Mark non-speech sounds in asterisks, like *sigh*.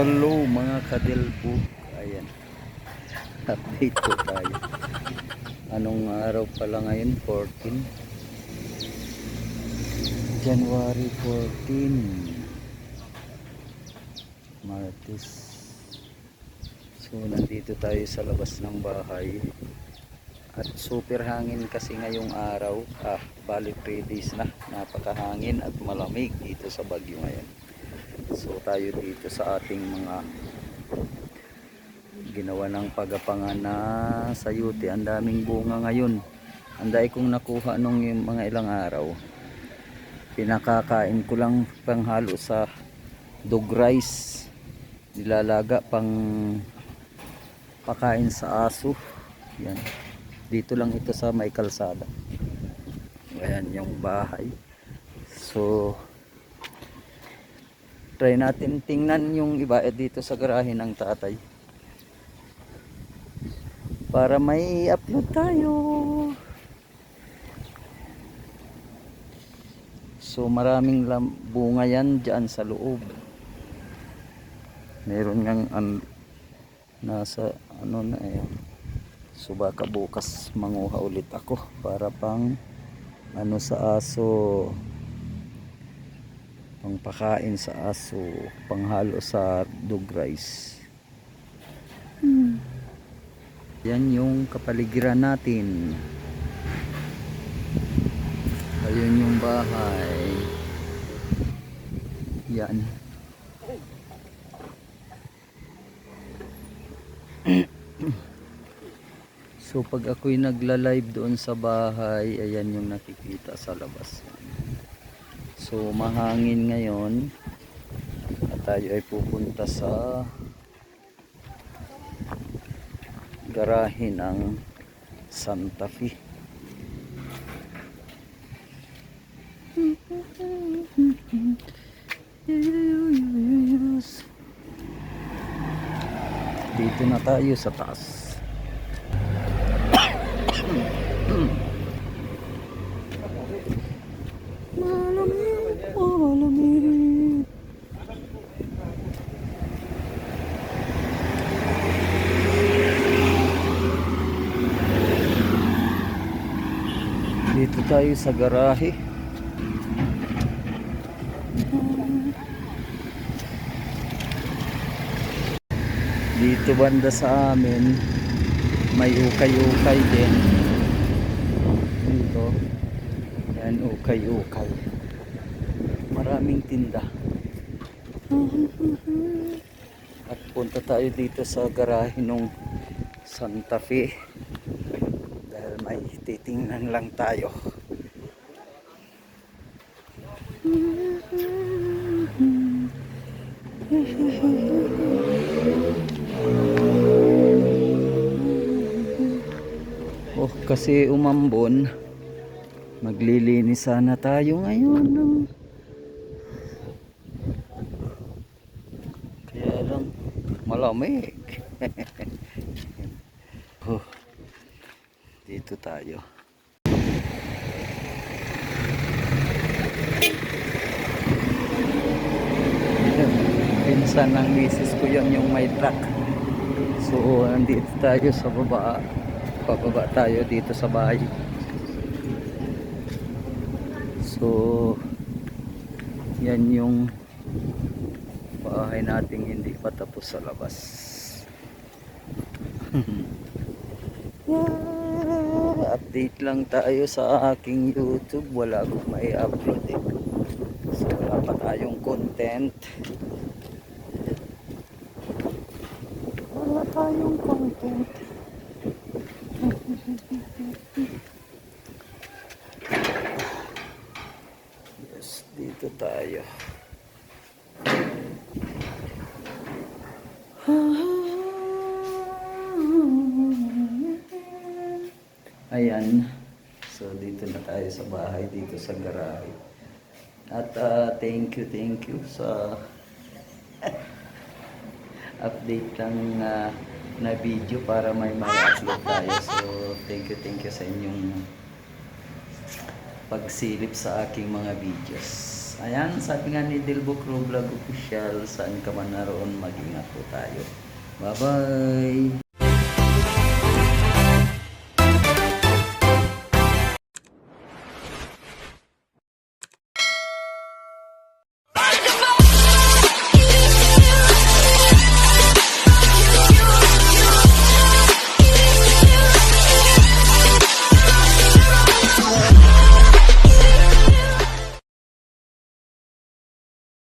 Hello mga kadelbo. Ayan. *laughs* Update po tayo. Anong araw pala ngayon? 14. January 14. Martes. So nandito tayo sa labas ng bahay. At super hangin kasi ngayong araw. Ah, balik 3 days na. Napakahangin at malamig dito sa Bagyo ngayon. So tayo dito sa ating mga ginawa ng pagapangan na sayuti. Ang daming bunga ngayon. Ang dahil kong nakuha nung mga ilang araw. Pinakakain ko lang panghalo sa dog rice. Nilalaga pang pakain sa aso. Yan. Dito lang ito sa may kalsada. Ayan yung bahay. So, try natin tingnan yung iba dito sa garahe ng tatay. Para may upload tayo. So maraming bunga yan dyan sa loob. Meron ngang an- nasa ano na eh. So baka bukas manguha ulit ako para pang ano sa aso pangpakain sa aso, panghalo sa dog rice. Yan yung kapaligiran natin. Ayun yung bahay. Yan. so pag ako'y nagla-live doon sa bahay, ayan yung nakikita sa labas. So mahangin ngayon at tayo ay pupunta sa garahe ng Santa Fe. Dito na tayo sa taas. Dito tayo sa garahe. Dito banda sa amin may ukay-ukay din. Dito. Yan, ukay-ukay. Maraming tinda. At punta tayo dito sa garahe nung Santa Fe. May titingnan lang tayo. Oh, kasi umambon. Maglilinis sana tayo ngayon. no? Kaya lang, malamig. *laughs* oh, dito tayo. Pinsan ng misis ko yan yung may truck. So, nandito tayo sa baba. Pababa tayo dito sa bahay. So, yan yung bahay nating hindi pa tapos sa labas. Yeah, *laughs* update lang tayo sa aking YouTube. Wala akong may upload eh. So, wala pa tayong content. Wala tayong content. Yes, dito tayo. Ayan. So dito na tayo sa bahay, dito sa garahe. At ah, thank you, thank you sa *laughs* update lang na na video para may ma-upload tayo. So thank you, thank you sa inyong pagsilip sa aking mga videos. Ayan, sabi nga ni Dilbo Crew Vlog Official, saan ka man naroon, mag-ingat tayo. Bye-bye!